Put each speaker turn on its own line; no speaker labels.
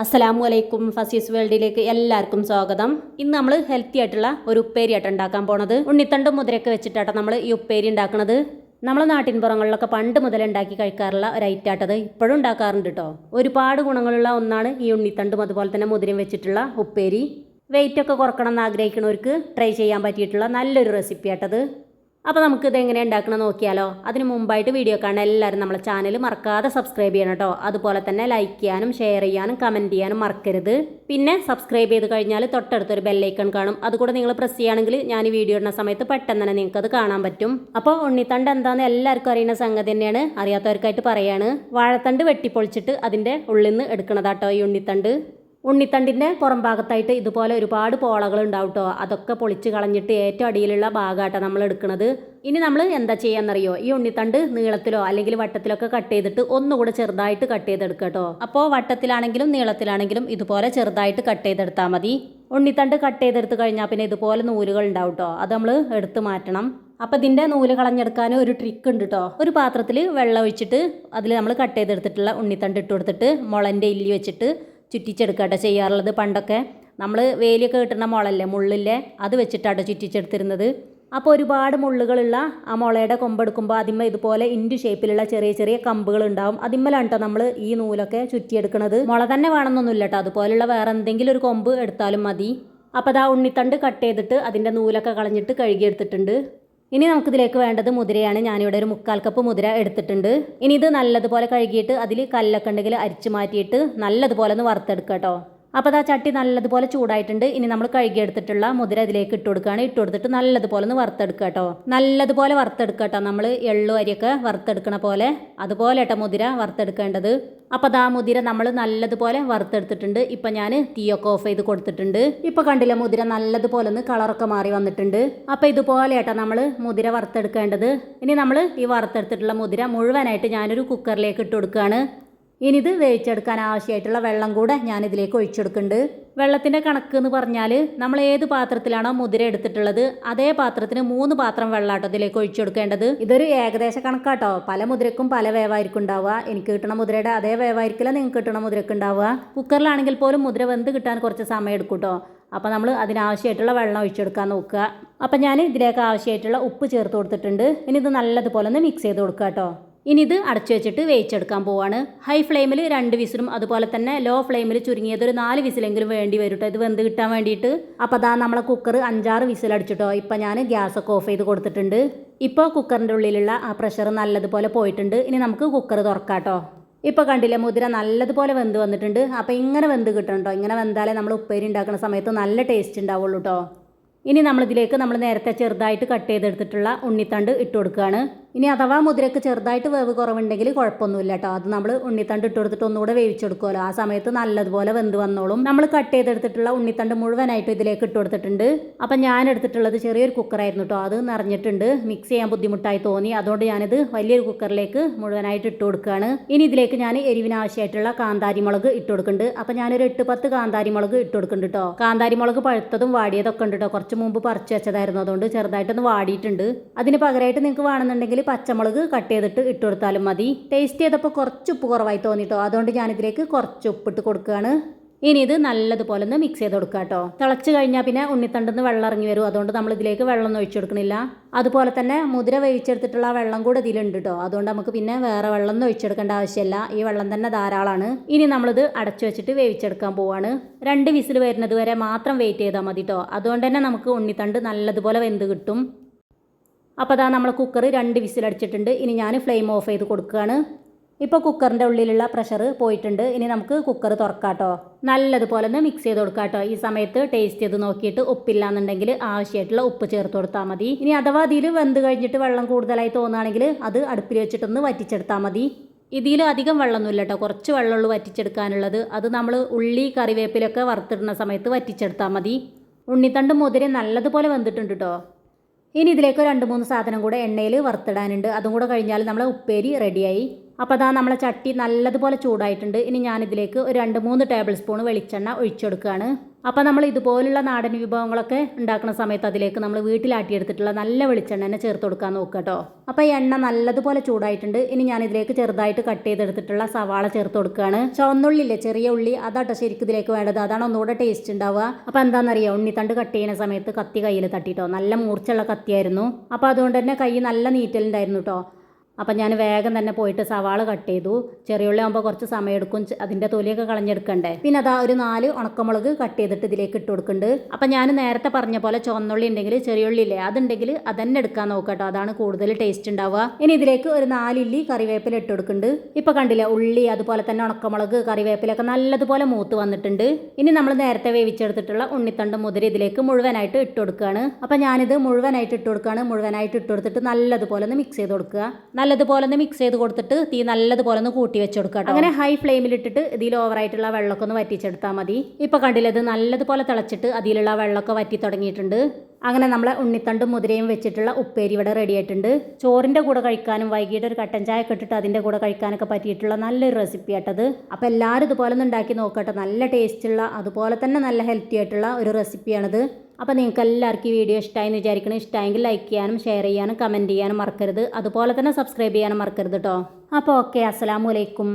അസ്സലാമു അലൈക്കും ഫസീസ് വേൾഡിലേക്ക് എല്ലാവർക്കും സ്വാഗതം. ഇന്ന് നമ്മൾ ഹെൽത്തി ആയിട്ടുള്ള ഒരു ഉപ്പേരി ആയിട്ട് ഉണ്ടാക്കാൻ പോണത്. ഉണ്ണിത്തണ്ടും മുതിരയൊക്കെ വെച്ചിട്ടാട്ടോ നമ്മൾ ഈ ഉപ്പേരി ഉണ്ടാക്കുന്നത് നമ്മളെ നാട്ടിൻപുറങ്ങളിലൊക്കെ പണ്ട് മുതൽ ഉണ്ടാക്കി കഴിക്കാറുള്ള ഒരു ഐറ്റാട്ടത് ഇപ്പോഴും ഉണ്ടാക്കാറുണ്ട് കേട്ടോ ഒരുപാട് ഗുണങ്ങളുള്ള ഒന്നാണ് ഈ ഉണ്ണിത്തണ്ടും അതുപോലെ തന്നെ മുതിരയും വെച്ചിട്ടുള്ള ഉപ്പേരി. വെയിറ്റ് ഒക്കെ കുറക്കണം എന്ന് ആഗ്രഹിക്കുന്നവർക്ക് ട്രൈ ചെയ്യാൻ പറ്റിയിട്ടുള്ള നല്ലൊരു റെസിപ്പി ആട്ടത് അപ്പോൾ നമുക്ക് ഇത് എങ്ങനെ ഉണ്ടാക്കണം നോക്കിയാലോ? അതിന് മുമ്പായിട്ട് വീഡിയോ കാണാൻ എല്ലാവരും നമ്മളെ ചാനൽ മറക്കാതെ സബ്സ്ക്രൈബ് ചെയ്യണം കേട്ടോ അതുപോലെ തന്നെ ലൈക്ക് ചെയ്യാനും ഷെയർ ചെയ്യാനും കമന്റ് ചെയ്യാനും മറക്കരുത്. പിന്നെ സബ്സ്ക്രൈബ് ചെയ്ത് കഴിഞ്ഞാൽ തൊട്ടടുത്തൊരു ബെല്ലൈക്കൺ കാണും. അതുകൂടെ നിങ്ങൾ പ്രസ് ചെയ്യുകയാണെങ്കിൽ ഞാൻ ഈ വീഡിയോ ഇടുന്ന സമയത്ത് പെട്ടെന്ന് തന്നെ നിങ്ങൾക്ക് അത് കാണാൻ പറ്റും. അപ്പോൾ ഉണ്ണിത്തണ്ട് എന്താണെന്ന് എല്ലാവർക്കും അറിയുന്ന സംഗതി തന്നെയാണ്. അറിയാത്തവർക്കായിട്ട് പറയാണ്. വാഴത്തണ്ട് വെട്ടിപ്പൊളിച്ചിട്ട് അതിന്റെ ഉള്ളിൽ നിന്ന് എടുക്കണതാട്ടോ ഈ ഉണ്ണിത്തണ്ട്. ഉണ്ണിത്തണ്ടിന്റെ പുറം ഭാഗത്തായിട്ട് ഇതുപോലെ ഒരുപാട് പോളകൾ ഉണ്ടാവും കേട്ടോ അതൊക്കെ പൊളിച്ച് കളഞ്ഞിട്ട് ഏറ്റവും അടിയിലുള്ള ഭാഗമായിട്ടാണ് നമ്മൾ എടുക്കുന്നത് ഇനി നമ്മൾ എന്താ ചെയ്യാന്നറിയോ? ഈ ഉണ്ണിത്തണ്ട് നീളത്തിലോ അല്ലെങ്കിൽ വട്ടത്തിലൊക്കെ കട്ട് ചെയ്തിട്ട് ഒന്നുകൂടെ ചെറുതായിട്ട് കട്ട് ചെയ്തെടുക്കുക കേട്ടോ അപ്പോൾ വട്ടത്തിലാണെങ്കിലും നീളത്തിലാണെങ്കിലും ഇതുപോലെ ചെറുതായിട്ട് കട്ട് ചെയ്തെടുത്താൽ മതി. ഉണ്ണിത്തണ്ട് കട്ട് ചെയ്തെടുത്ത് കഴിഞ്ഞാൽ പിന്നെ ഇതുപോലെ നൂലുകൾ ഉണ്ടാവും കേട്ടോ അത് നമ്മൾ എടുത്ത് മാറ്റണം. അപ്പോൾ ഇതിന്റെ നൂൽ കളഞ്ഞെടുക്കാൻ ഒരു ട്രിക്ക് ഉണ്ട് കേട്ടോ ഒരു പാത്രത്തിൽ വെള്ളം ഒഴിച്ചിട്ട് അതിൽ നമ്മൾ കട്ട് ചെയ്തെടുത്തിട്ടുള്ള ഉണ്ണിത്തണ്ട് ഇട്ട് കൊടുത്തിട്ട് മുളന്റെ ഇല്ലി വെച്ചിട്ട് ചുറ്റിച്ചെടുക്കട്ടെ ചെയ്യാറുള്ളത്. പണ്ടൊക്കെ നമ്മൾ വേലിയൊക്കെ കിട്ടുന്ന മുളല്ലേ മുള്ളില്ലേ അത് വെച്ചിട്ടാട്ടോ ചുറ്റിച്ചെടുത്തിരുന്നത്. അപ്പോൾ ഒരുപാട് മുള്ളുകളുള്ള ആ മുളയുടെ കൊമ്പെടുക്കുമ്പോൾ അതിന്മേൽ ഇതുപോലെ ഇൻഡു ഷേപ്പിലുള്ള ചെറിയ ചെറിയ കമ്പുകൾ ഉണ്ടാവും അതിന്മേലാണ് കേട്ടോ നമ്മൾ ഈ നൂലൊക്കെ ചുറ്റിയെടുക്കുന്നത് മുള തന്നെ വേണമെന്നൊന്നുമില്ല കേട്ടോ അതുപോലുള്ള വേറെ എന്തെങ്കിലും ഒരു കൊമ്പ് എടുത്താലും മതി. അപ്പോൾ അതാ ഉണ്ണിത്തണ്ട് കട്ട് ചെയ്തിട്ട് അതിന്റെ നൂലൊക്കെ കളഞ്ഞിട്ട് കഴുകിയെടുത്തിട്ടുണ്ട്. ഇനി നമുക്കിതിലേക്ക് വേണ്ടത് മുതിരയാണ്. ഞാനിവിടെ ഒരു മുക്കാൽ കപ്പ് മുതിര എടുത്തിട്ടുണ്ട്. ഇനി ഇത് നല്ലതുപോലെ കഴുകിയിട്ട് അതിൽ കല്ലൊക്കെ ഉണ്ടെങ്കിൽ അരിച്ചു മാറ്റിയിട്ട് നല്ലതുപോലെ ഒന്ന് വറുത്തെടുക്കാം കേട്ടോ. അപ്പോൾ ആ ചട്ടി നല്ലതുപോലെ ചൂടായിട്ടുണ്ട്. ഇനി നമ്മൾ കഴുകിയെടുത്തിട്ടുള്ള മുതിര ഇതിലേക്ക് ഇട്ട് കൊടുക്കുകയാണ്. ഇട്ട് കൊടുത്തിട്ട് നല്ലതുപോലെ ഒന്ന് വറുത്തെടുക്കുക കേട്ടോ. നല്ലതുപോലെ വറുത്തെടുക്കുക കേട്ടോ. നമ്മൾ എള്ളു അരിയൊക്കെ വറുത്തെടുക്കണ പോലെ. അതുപോലെ കേട്ടോ മുതിര വറുത്തെടുക്കേണ്ടത്. അപ്പോൾ അതാ മുതിര നമ്മൾ നല്ലതുപോലെ വറുത്തെടുത്തിട്ടുണ്ട്. ഇപ്പം ഞാൻ തീയൊക്കെ ഓഫ് ചെയ്ത് കൊടുത്തിട്ടുണ്ട്. ഇപ്പോൾ കണ്ടില്ല മുതിര നല്ലതുപോലെ ഒന്ന് കളറൊക്കെ മാറി വന്നിട്ടുണ്ട്. അപ്പോൾ ഇതുപോലെ കേട്ടോ നമ്മൾ മുതിര വറുത്തെടുക്കേണ്ടത്. ഇനി നമ്മൾ ഈ വറുത്തെടുത്തിട്ടുള്ള മുതിര മുഴുവനായിട്ട് ഞാനൊരു കുക്കറിലേക്ക് ഇട്ട് കൊടുക്കുകയാണ്. ഇനി ഇത് വേവിച്ചെടുക്കാൻ ആവശ്യമായിട്ടുള്ള വെള്ളം കൂടെ ഞാൻ ഇതിലേക്ക് ഒഴിച്ചെടുക്കുന്നുണ്ട്. വെള്ളത്തിന്റെ കണക്ക് എന്ന് പറഞ്ഞാൽ നമ്മൾ ഏത് പാത്രത്തിലാണോ മുതിര എടുത്തിട്ടുള്ളത് അതേ പാത്രത്തിന് മൂന്ന് പാത്രം വെള്ളമാട്ടോ ഇതിലേക്ക് ഒഴിച്ചെടുക്കേണ്ടത്. ഇതൊരു ഏകദേശ കണക്കാട്ടോ. പല മുതിരക്കും പല വേവായിരിക്കും ഉണ്ടാവുക. എനിക്ക് കിട്ടണ മുതിരയുടെ അതേ വേവായിരിക്കില്ല നിങ്ങൾക്ക് കിട്ടണ മുതിരക്ക് ഉണ്ടാവുക. കുക്കറിലാണെങ്കിൽ പോലും മുതിര വെന്ത് കിട്ടാൻ കുറച്ച് സമയം എടുക്കും കേട്ടോ അപ്പോൾ നമ്മൾ അതിനാവശ്യമായിട്ടുള്ള വെള്ളം ഒഴിച്ചെടുക്കാൻ നോക്കുക. അപ്പോൾ ഞാൻ ഇതിലേക്ക് ആവശ്യമായിട്ടുള്ള ഉപ്പ് ചേർത്ത് കൊടുത്തിട്ടുണ്ട്. ഇനി ഇത് നല്ലതുപോലെ ഒന്ന് മിക്സ് ചെയ്ത് കൊടുക്കുക കേട്ടോ ഇനി ഇത് അടച്ചു വെച്ചിട്ട് വേവിച്ചെടുക്കാൻ പോവാണ്. ഹൈ ഫ്ലെയിമിൽ രണ്ട് വിസിലും അതുപോലെ തന്നെ ലോ ഫ്ലെയിമിൽ ചുരുങ്ങിയത് ഒരു നാല് വിസിലെങ്കിലും വേണ്ടി വരും ഇത് വെന്ത് കിട്ടാൻ വേണ്ടിയിട്ട്. അപ്പോൾ അതാ നമ്മളെ കുക്കർ അഞ്ചാറ് വിസിൽ അടിച്ചിട്ടോ. ഇപ്പം ഞാൻ ഗ്യാസ് ഒക്കെ ഓഫ് ചെയ്ത് കൊടുത്തിട്ടുണ്ട്. ഇപ്പോൾ കുക്കറിന്റെ ഉള്ളിലുള്ള ആ പ്രഷർ നല്ലതുപോലെ പോയിട്ടുണ്ട്. ഇനി നമുക്ക് കുക്കർ തുറക്കാട്ടോ. കേട്ടോ ഇപ്പോൾ കണ്ടില്ലേ മുതിര നല്ലതുപോലെ വെന്ത് വന്നിട്ടുണ്ട്. അപ്പോൾ ഇങ്ങനെ വെന്ത് കിട്ടണം കേട്ടോ ഇങ്ങനെ വെന്താലേ നമ്മൾ ഉപ്പേരി ഉണ്ടാക്കുന്ന സമയത്ത് നല്ല ടേസ്റ്റ് ഉണ്ടാവുള്ളൂ കേട്ടോ ഇനി നമ്മളിതിലേക്ക് നമ്മൾ നേരത്തെ ചെറുതായിട്ട് കട്ട് ചെയ്തെടുത്തിട്ടുള്ള ഉണ്ണിത്തണ്ട് ഇട്ട് കൊടുക്കുകയാണ് ഇനി അഥവാ മുതിരക്ക് ചെറുതായിട്ട് വേവ് കുറവുണ്ടെങ്കിൽ കുഴപ്പമൊന്നുമില്ല കേട്ടോ അത് നമ്മൾ ഉണ്ണിത്തണ്ട് ഇട്ട് കൊടുത്തിട്ട് ഒന്നുകൂടെ വേവിച്ചെടുക്കുമല്ലോ ആ സമയത്ത് നല്ലതുപോലെ വെന്ത് വന്നോളും. നമ്മൾ കട്ട് ചെയ്തെടുത്തിട്ടുള്ള ഉണ്ണിത്തണ്ട് മുഴുവനായിട്ട് ഇതിലേക്ക് ഇട്ട് കൊടുത്തിട്ടുണ്ട്. അപ്പം ഞാൻ എടുത്തിട്ടുള്ളത് ചെറിയൊരു കുക്കറായിരുന്നു കേട്ടോ അത് നിറഞ്ഞിട്ടുണ്ട്. മിക്സ് ചെയ്യാൻ ബുദ്ധിമുട്ടായി തോന്നി. അതുകൊണ്ട് ഞാനിത് വലിയൊരു കുക്കറിലേക്ക് മുഴുവനായിട്ട് ഇട്ട് കൊടുക്കുകയാണ് ഇനി ഇതിലേക്ക് ഞാൻ എരിവിനാവശ്യമായിട്ടുള്ള കാന്താരി മുളക് ഇട്ട് കൊടുക്കുന്നുണ്ട്. അപ്പം ഞാനൊരു എട്ട് പത്ത് കാന്താരി മുളക് ഇട്ട് കൊടുക്കുന്നുണ്ട് കേട്ടോ കാന്താരി മുളക് പഴുത്തതും വാടിയതൊക്കെ ഉണ്ട് കേട്ടോ കുറച്ച് മുമ്പ് പറിച്ചു വെച്ചതായിരുന്നു. അതുകൊണ്ട് ചെറുതായിട്ടൊന്ന് വാടിയിട്ടുണ്ട്. അതിന് പകരമായിട്ട് നിങ്ങൾക്ക് വേണമെന്നുണ്ടെങ്കിൽ പച്ചമുളക് കട്ട് ചെയ്തിട്ട് ഇട്ട് കൊടുത്താലും മതി. ടേസ്റ്റ് ചെയ്തപ്പോൾ കുറച്ച് ഉപ്പ് കുറവായി തോന്നിട്ടോ. അതുകൊണ്ട് ഞാനിതിലേക്ക് കുറച്ച് ഉപ്പിട്ട് കൊടുക്കുകയാണ് ഇനി ഇത് നല്ലതുപോലെ ഒന്ന് മിക്സ് ചെയ്ത് കൊടുക്കുക കേട്ടോ തിളച്ച് കഴിഞ്ഞാൽ പിന്നെ ഉണ്ണിത്തണ്ടെന്ന് വെള്ളം ഇറങ്ങി വരും. അതുകൊണ്ട് നമ്മൾ ഇതിലേക്ക് വെള്ളം ഒന്നും ഒഴിച്ചു കൊടുക്കണില്ല. അതുപോലെ തന്നെ മുതിര വേവിച്ചെടുത്തിട്ടുള്ള വെള്ളം കൂടെ ഇതിലുണ്ട് കേട്ടോ അതുകൊണ്ട് നമുക്ക് പിന്നെ വേറെ വെള്ളം ഒന്നും ഒഴിച്ചെടുക്കേണ്ട ആവശ്യമില്ല. ഈ വെള്ളം തന്നെ ധാരാളമാണ് ഇനി നമ്മളിത് അടച്ചു വെച്ചിട്ട് വേവിച്ചെടുക്കാൻ പോവാണ്. രണ്ട് വിസിൽ വരുന്നത് വരെ മാത്രം വെയിറ്റ് ചെയ്താൽ മതി കേട്ടോ അതുകൊണ്ട് തന്നെ നമുക്ക് ഉണ്ണിത്തണ്ട് നല്ലതുപോലെ വെന്ത് കിട്ടും. അപ്പോൾ അതാ നമ്മൾ കുക്കർ രണ്ട് വിസിലടിച്ചിട്ടുണ്ട് ഇനി ഞാൻ ഫ്ലെയിം ഓഫ് ചെയ്ത് കൊടുക്കുകയാണ് ഇപ്പോൾ കുക്കറിന്റെ ഉള്ളിലുള്ള പ്രഷർ പോയിട്ടുണ്ട്. ഇനി നമുക്ക് കുക്കർ തുറക്കാട്ടോ. നല്ലതുപോലെ ഒന്ന് മിക്സ് ചെയ്ത് കൊടുക്കാട്ടോ. ഈ സമയത്ത് ടേസ്റ്റ് ചെയ്ത് നോക്കിയിട്ട് ഉപ്പില്ല എന്നുണ്ടെങ്കിൽ ആവശ്യമായിട്ടുള്ള ഉപ്പ് ചേർത്ത് കൊടുത്താൽ മതി. ഇനി അഥവാ അതിൽ വെന്ത് കഴിഞ്ഞിട്ട് വെള്ളം കൂടുതലായി തോന്നുകയാണെങ്കിൽ അത് അടുപ്പിൽ വെച്ചിട്ടൊന്ന് വറ്റിച്ചെടുത്താൽ മതി. ഇതിൽ അധികം വെള്ളമൊന്നുമില്ല കേട്ടോ കുറച്ച് വെള്ളമുള്ളൂ വറ്റിച്ചെടുക്കാനുള്ളത്. അത് നമ്മൾ ഉള്ളി കറിവേപ്പിലൊക്കെ വറുത്തിടുന്ന സമയത്ത് വറ്റിച്ചെടുത്താൽ മതി. ഉണ്ണിത്തണ്ട് മുതിര നല്ലതുപോലെ വെന്തിട്ടുണ്ട് കേട്ടോ ഇനി ഇതിലേക്ക് രണ്ട് മൂന്ന് സാധനം കൂടെ എണ്ണയിൽ വറുത്തിടാനുണ്ട്. അതും കൂടെ കഴിഞ്ഞാൽ നമ്മളെ ഉപ്പേരി റെഡിയായി. അപ്പോൾ അതാ നമ്മളെ ചട്ടി നല്ലതുപോലെ ചൂടായിട്ടുണ്ട്. ഇനി ഞാനിതിലേക്ക് ഒരു രണ്ട് മൂന്ന് ടേബിൾ സ്പൂൺ വെളിച്ചെണ്ണ ഒഴിച്ചെടുക്കുകയാണ്. അപ്പോൾ നമ്മൾ ഇതുപോലുള്ള നാടൻ വിഭവങ്ങളൊക്കെ ഉണ്ടാക്കുന്ന സമയത്ത് അതിലേക്ക് നമ്മൾ വീട്ടിലാട്ടിയെടുത്തിട്ടുള്ള നല്ല വെളിച്ചെണ്ണ തന്നെ ചേർത്ത് കൊടുക്കാൻ നോക്കുക കേട്ടോ. അപ്പോൾ എണ്ണ നല്ലതുപോലെ ചൂടായിട്ടുണ്ട്. ഇനി ഞാൻ ഇതിലേക്ക് ചെറുതായിട്ട് കട്ട് ചെയ്തെടുത്തിട്ടുള്ള സവാള ചേർത്ത് കൊടുക്കുകയാണ് ചുവന്നുള്ളില്ലേ ചെറിയ ഉള്ളി അതാട്ടോ ശരിക്കും ഇതിലേക്ക് വേണ്ടത്. അതാണ് ഒന്നുകൂടെ ടേസ്റ്റ് ഉണ്ടാവുക. അപ്പോൾ എന്താണെന്നറിയാം ഉണ്ണിത്തണ്ട് കട്ട് ചെയ്യുന്ന സമയത്ത് കത്തി കയ്യിൽ തട്ടിട്ടോ. നല്ല മൂർച്ചയുള്ള കത്തിയായിരുന്നു. അപ്പോൾ അതുകൊണ്ട് തന്നെ കൈ നല്ല നീറ്റലുണ്ടായിരുന്നു കേട്ടോ അപ്പം ഞാൻ വേഗം തന്നെ പോയിട്ട് സവാള കട്ട് ചെയ്തു. ചെറിയുള്ളി ആകുമ്പോൾ കുറച്ച് സമയം എടുക്കും ചെ- അതിന്റെ തൊലിയൊക്കെ കളഞ്ഞെടുക്കണ്ടേ? പിന്നെ അതാ ഒരു നാല് ഉണക്കമുളക് കട്ട് ചെയ്തിട്ട് ഇതിലേക്ക് ഇട്ട് കൊടുക്കുന്നുണ്ട് അപ്പം ഞാൻ നേരത്തെ പറഞ്ഞ പോലെ ചുവന്നുള്ളി ഉണ്ടെങ്കിൽ ചെറിയുള്ളി ഇല്ലേ അതുണ്ടെങ്കിൽ അതന്നെ എടുക്കാൻ നോക്കട്ടോ. അതാണ് കൂടുതൽ ടേസ്റ്റ് ഉണ്ടാവുക. ഇനി ഇതിലേക്ക് ഒരു നാലില്ലി കറിവേപ്പില ഇട്ട് കൊടുക്കുന്നുണ്ട് ഇപ്പം കണ്ടില്ല ഉള്ളി അതുപോലെ തന്നെ ഉണക്കമുളക് കറിവേപ്പിലൊക്കെ നല്ലതുപോലെ മൂത്ത് വന്നിട്ടുണ്ട്. ഇനി നമ്മൾ നേരത്തെ വേവിച്ചെടുത്തിട്ടുള്ള ഉണ്ണിത്തണ്ട് മുതിര ഇതിലേക്ക് മുഴുവനായിട്ട് ഇട്ട് കൊടുക്കുകയാണ് അപ്പം ഞാനിത് മുഴുവനായിട്ട് ഇട്ട് കൊടുക്കുകയാണ് മുഴുവനായിട്ട് ഇട്ട് കൊടുത്തിട്ട് നല്ലതുപോലെ ഒന്ന് മിക്സ് ചെയ്ത് കൊടുക്കുക. നല്ലതുപോലെ ഒന്ന് മിക്സ് ചെയ്ത് കൊടുത്തിട്ട് തീ നല്ലതുപോലെ ഒന്ന് കൂട്ടി. വെച്ചെടുക്കാം അങ്ങനെ ഹൈ ഫ്ലെയിമിൽ ഇട്ടിട്ട് ഇതിൽ ഓവറായിട്ടുള്ള വെള്ളമൊക്കെ ഒന്ന് വറ്റിച്ചെടുത്താൽ മതി. ഇപ്പൊ കണ്ടില്ലത് നല്ലതുപോലെ തിളച്ചിട്ട് അതിലുള്ള വെള്ളമൊക്കെ വറ്റി തുടങ്ങിയിട്ടുണ്ട്. അങ്ങനെ നമ്മളെ ഉണ്ണിത്തണ്ടും മുതിരയും വെച്ചിട്ടുള്ള ഉപ്പേരി ഇവിടെ റെഡി ആയിട്ടുണ്ട്. ചോറിന്റെ കൂടെ കഴിക്കാനും വൈകിട്ട് ഒരു കട്ടൻ ചായ ഒക്കെ ഇട്ടിട്ട് അതിന്റെ കൂടെ കഴിക്കാനൊക്കെ പറ്റിയിട്ടുള്ള നല്ലൊരു റെസിപ്പി ആട്ടത് അപ്പോൾ എല്ലാവരും ഇതുപോലെ ഒന്ന് ഉണ്ടാക്കി നോക്കട്ടെ. നല്ല ടേസ്റ്റുള്ള അതുപോലെ തന്നെ നല്ല ഹെൽത്തി ആയിട്ടുള്ള ഒരു റെസിപ്പിയാണിത് അപ്പോൾ നിങ്ങൾക്ക് എല്ലാവർക്കും ഈ വീഡിയോ ഇഷ്ടമായി എന്ന് വിചാരിക്കണം. ഇഷ്ടമായെങ്കിൽ ലൈക്ക് ചെയ്യാനും ഷെയർ ചെയ്യാനും കമന്റ് ചെയ്യാനും മറക്കരുത്. അതുപോലെ തന്നെ സബ്സ്ക്രൈബ് ചെയ്യാനും മറക്കരുത് കേട്ടോ അപ്പോൾ ഓക്കെ അസ്സാം അലൈക്കും.